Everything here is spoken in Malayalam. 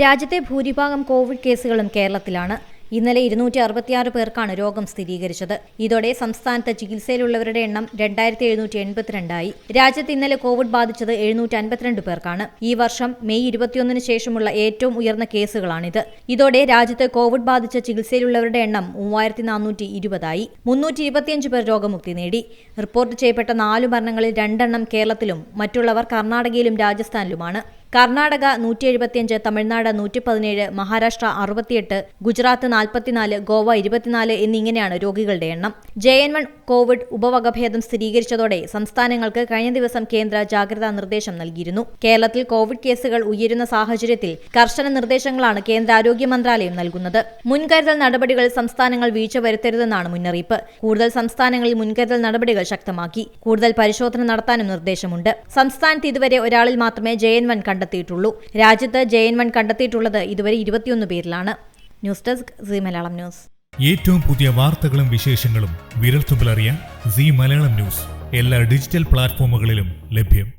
രാജ്യത്തെ ഭൂരിഭാഗം കോവിഡ് കേസുകളും കേരളത്തിലാണ്. ഇന്നലെ ഇരുന്നൂറ്റി അറുപത്തിയാറ് പേർക്കാണ് രോഗം സ്ഥിരീകരിച്ചത്. ഇതോടെ സംസ്ഥാനത്ത് ചികിത്സയിലുള്ളവരുടെ എണ്ണം രണ്ടായിരത്തി എഴുന്നൂറ്റി എൺപത്തിരണ്ടായി രാജ്യത്ത് ഇന്നലെ കോവിഡ് ബാധിച്ചത് എഴുന്നൂറ്റി അൻപത്തിരണ്ട് പേർക്കാണ്. ഈ വർഷം മെയ് ഇരുപത്തിയൊന്നിന് ശേഷമുള്ള ഏറ്റവും ഉയർന്ന കേസുകളാണിത്. ഇതോടെ രാജ്യത്ത് കോവിഡ് ബാധിച്ച ചികിത്സയിലുള്ളവരുടെ എണ്ണം മൂവായിരത്തി നാനൂറ്റി ഇരുപതായി മുന്നൂറ്റി ഇരുപത്തിയഞ്ച് പേർ രോഗമുക്തി നേടി. റിപ്പോർട്ട് ചെയ്യപ്പെട്ട നാലു മരണങ്ങളിൽ രണ്ടെണ്ണം കേരളത്തിലും മറ്റുള്ളവർ കർണാടകയിലും രാജസ്ഥാനിലുമാണ്. കർണാടക നൂറ്റി എഴുപത്തിയഞ്ച് തമിഴ്നാട് നൂറ്റി പതിനേഴ് മഹാരാഷ്ട്ര അറുപത്തിയെട്ട് ഗുജറാത്ത് നാൽപ്പത്തിനാല് ഗോവ ഇരുപത്തിനാല് എന്നിങ്ങനെയാണ് രോഗികളുടെ എണ്ണം. ജെ എൻ വൺ കോവിഡ് ഉപവകഭേദം സ്ഥിരീകരിച്ചതോടെ സംസ്ഥാനങ്ങൾക്ക് കഴിഞ്ഞ ദിവസം കേന്ദ്ര ജാഗ്രതാ നിർദ്ദേശം നൽകിയിരുന്നു. കേരളത്തിൽ കോവിഡ് കേസുകൾ ഉയരുന്ന സാഹചര്യത്തിൽ കർശന നിർദ്ദേശങ്ങളാണ് കേന്ദ്ര ആരോഗ്യ മന്ത്രാലയം നൽകുന്നത്. മുൻകരുതൽ നടപടികൾ സംസ്ഥാനങ്ങൾ വീഴ്ച വരുത്തരുതെന്നാണ് മുന്നറിയിപ്പ്. കൂടുതൽ സംസ്ഥാനങ്ങളിൽ മുൻകരുതൽ നടപടികൾ ശക്തമാക്കി. കൂടുതൽ പരിശോധന നടത്താനും നിർദ്ദേശമുണ്ട്. സംസ്ഥാനത്ത് ഇതുവരെ ഒരാളിൽ മാത്രമേ ജെ എൻ വൺ കണ്ടെത്തിയിട്ടുള്ളൂ. രാജ്യത്ത് ജെ എൻ വൺ കണ്ടെത്തിയിട്ടുള്ളത് ഇതുവരെ ഇരുപത്തിയൊന്ന് പേരിലാണ്. News desk C Malayalam news. ഏറ്റവും പുതിയ വാർത്തകളും വിശേഷങ്ങളും വിരൽത്തുമ്പിലറിയാൻ സി മലയാളം ന്യൂസ്. എല്ലാ ഡിജിറ്റൽ പ്ലാറ്റ്ഫോമുകളിലും ലഭ്യം.